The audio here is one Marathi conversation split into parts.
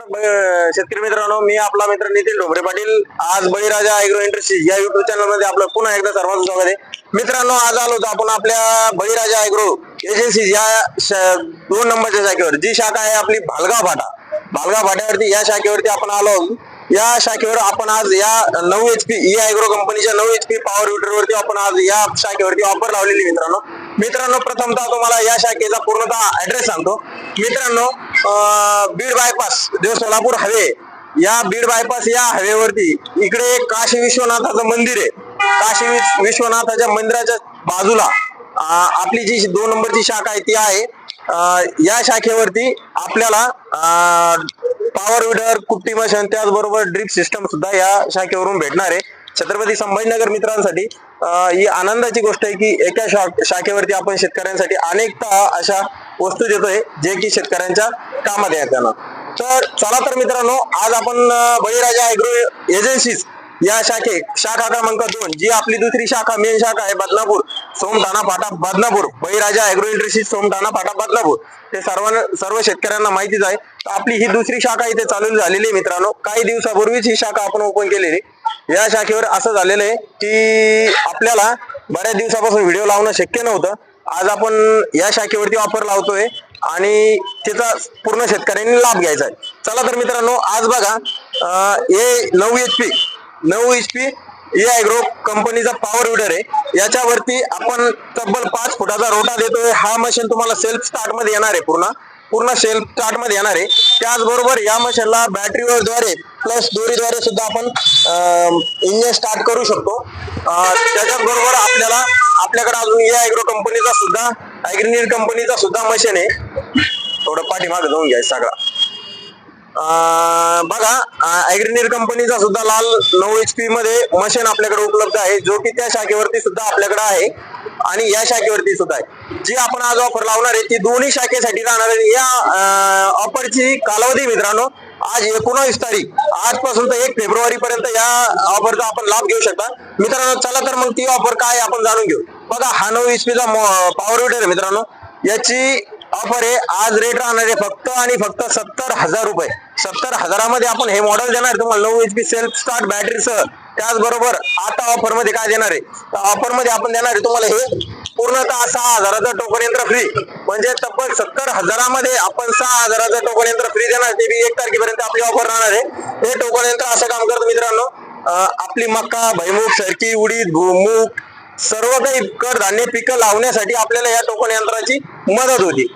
शेतकरी मित्रांनो मी आपला मित्र नितीन ढोबरे पाटील आज बळीराजा आयग्रो इंडस्ट्रीज या युट्यूब चॅनलमध्ये आपलं पुन्हा एकदा सर्वांचं स्वागत आहे. मित्रांनो आज आलो होतो आपण आपल्या बळीराजा आयग्रो एजन्सीज या दोन नंबरच्या शाखेवर. जी शाखा आहे आपली भालगाव फाटा. भालगाव फाट्यावरती या शाखेवरती आपण आलो या शाखेवर आपण आज या नऊ एचपी ई अॅग्रो कंपनीच्या नऊ एचपी पॉवर वरती आपण आज या शाखेवरती ऑफर लावलेली मित्रांनो. मित्रांनो प्रथमतः तुम्हाला या शाखेचा पूर्णतः ऍड्रेस सांगतो. मित्रांनो अं, बीड बायपास जे सोलापूर हवे या बीड बायपास या हवेवरती इकडे काशी विश्वनाथाचं मंदिर आहे. काशी विश्वनाथाच्या मंदिराच्या बाजूला आपली जी दोन नंबरची शाखा आहे ती आहे. या शाखेवरती आपल्याला पॉवर विडर कुट्टी मशीन त्याचबरोबर ड्रिप सिस्टम सुद्धा या शाखेवरून भेटणार आहे. छत्रपती संभाजीनगर मित्रांसाठी ही आनंदाची गोष्ट आहे की एका शा- शाखेवरती आपण शेतकऱ्यांसाठी अनेकता अशा वस्तू देतोय जे की शेतकऱ्यांच्या कामात येतात. तर चला तर मित्रांनो आज आपण बळीराजा अॅग्रो एजन्सीज या शाखे शाखा क्रमांक दोन जी आपली दुसरी शाखा मेन शाखा आहे बदनापूर सोमठाणा फाटा बदनापूर बळीराजा अॅग्रो इंडस्ट्रीज सोमठाणा फाटा बदनापूर. ते सर्वांना सर्व शेतकऱ्यांना माहितीच आहे. तर आपली ही दुसरी शाखा इथे चालू झालेली आहे मित्रांनो. काही दिवसापूर्वीच ही शाखा आपण ओपन केलेली. या शाखेवर असं झालेलं आहे की आपल्याला बऱ्याच दिवसापासून व्हिडिओ लावणं शक्य नव्हतं. आज आपण या शाखेवरती ऑफर लावतोय आणि त्याचा पूर्ण शेतकऱ्यांनी लाभ घ्यायचा आहे. चला तर मित्रांनो आज बघा हे नऊ एच पी नऊ एच पी ए कंपनीचा पॉवर विडर आहे. याच्यावरती आपण तब्बल पाच फुटाचा रोटा देतोय. हा मशीन तुम्हाला सेल्फ स्टार्टमध्ये येणार आहे पूर्ण. पूर्ण सेल्फ स्टार्टमध्ये येणार आहे. त्याचबरोबर या मशीनला बॅटरीवर द्वारे प्लस दोरीद्वारे सुद्धा आपण इंजिन स्टार्ट करू शकतो. त्याच्याच त्याच्याचबरोबर आपल्याला आपल्याकडे अजून या अॅग्रो कंपनीचा सुद्धा अॅग्रिनीर कंपनीचा सुद्धा मशीन आहे. थोडं पाठीमागे जाऊन घ्यायचं सगळा. अं, बघा अॅग्रिनीर कंपनीचा सुद्धा लाल नऊ एच पी मध्ये मशीन आपल्याकडे उपलब्ध आहे जो की त्या शाखेवरती सुद्धा आपल्याकडे आहे आणि या शाखेवरती सुद्धा आहे. जी आपण आज ऑफर लावणार आहे ती दोन्ही शाखेसाठी राहणार आहे. या ऑफरची कालावधी मित्रांनो आज एकोणावीस तारीख आजपासून तर एक फेब्रुवारी पर्यंत या ऑफरचा आपण लाभ घेऊ शकता. मित्रांनो चला तर मग ती ऑफर काय आहे आपण जाणून घेऊ. बघा हा नऊ एच पीचा पॉवर विडर आहे मित्रांनो. याची ऑफर आहे आज रेट राहणार आहे फक्त आणि फक्त सत्तर हजार रुपये. सत्तर हजारामध्ये आपण हे मॉडेल देणार तुम्हाला नऊ एच पी सेल्फ स्टार्ट बॅटरीसह त्याचबरोबर आता ऑफरमध्ये काय देणार आहे? तर ऑफरमध्ये आपण देणार आहे तुम्हाला हे पूर्णतः सहा हजाराचं टोकन यंत्र फ्री म्हणजे तब्बल सत्तर हजारामध्ये आपण सहा हजाराचं टोकन यंत्र फ्री देणार. ते बी एक तारखेपर्यंत आपली ऑफर राहणार आहे. हे टोकन यंत्र असं काम करतं मित्रांनो. आपली मक्का भैमुख सरकी उडीद भूमुख सर्व काही कडधान्य पिकं लावण्यासाठी आपल्याला या टोकन यंत्राची मदत होती.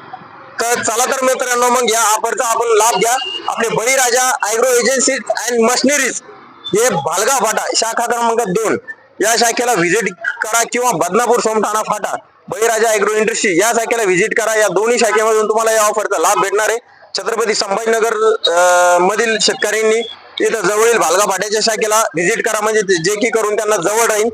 तर चला तर मित्रांनो मग या ऑफरचा आपण लाभ घ्या. आपले बळीराजा अॅग्रो एजन्सीज अँड मशिनरीज हे भालगा फाटा शाखा क्रमांक दोन. या शाखेला व्हिजिट करा किंवा बदनापूर सोमठाणा फाटा बळीराजा अॅग्रो इंडस्ट्री या शाखेला व्हिजिट करा. या दोन्ही शाखेमधून तुम्हाला या ऑफरचा लाभ भेटणार आहे. छत्रपती संभाजीनगर मधील शेतकऱ्यांनी इथं जवळील भालगा फाट्याच्या शाखेला व्हिजिट करा. म्हणजे जे की करून त्यांना जवळ राहील.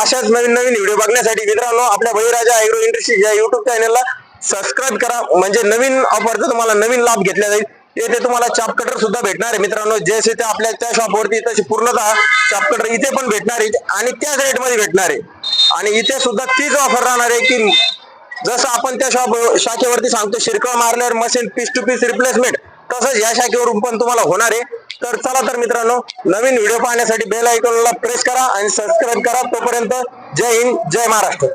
अशाच नवीन नवीन व्हिडिओ बघण्यासाठी मित्रांनो आपल्या बळीराजा अॅग्रो इंडस्ट्री या युट्यूब चॅनलला सबस्क्राईब करा. म्हणजे नवीन ऑफरचा तुम्हाला नवीन लाभ घेतला जाईल. येथे तुम्हाला चाप कटर सुद्धा भेटणार आहे. मित्रांनो जसे ते आपल्या त्या शॉपवरती तशी पूर्णतः चाप कटर इथे पण भेटणार आहे आणि त्याच रेटमध्ये भेटणार आहे. आणि इथे सुद्धा तीच ऑफर राहणार आहे की जसं आपण त्या शॉप शाखेवरती सांगतो शिरकळ मारल्यावर machine piece to piece replacement तसंच या शाखेवरून पण तुम्हाला होणार आहे. तर चला तर मित्रांनो नवीन व्हिडिओ पाहण्यासाठी बेल आयकॉनला प्रेस करा आणि सबस्क्राईब करा. तोपर्यंत जय हिंद जय महाराष्ट्र.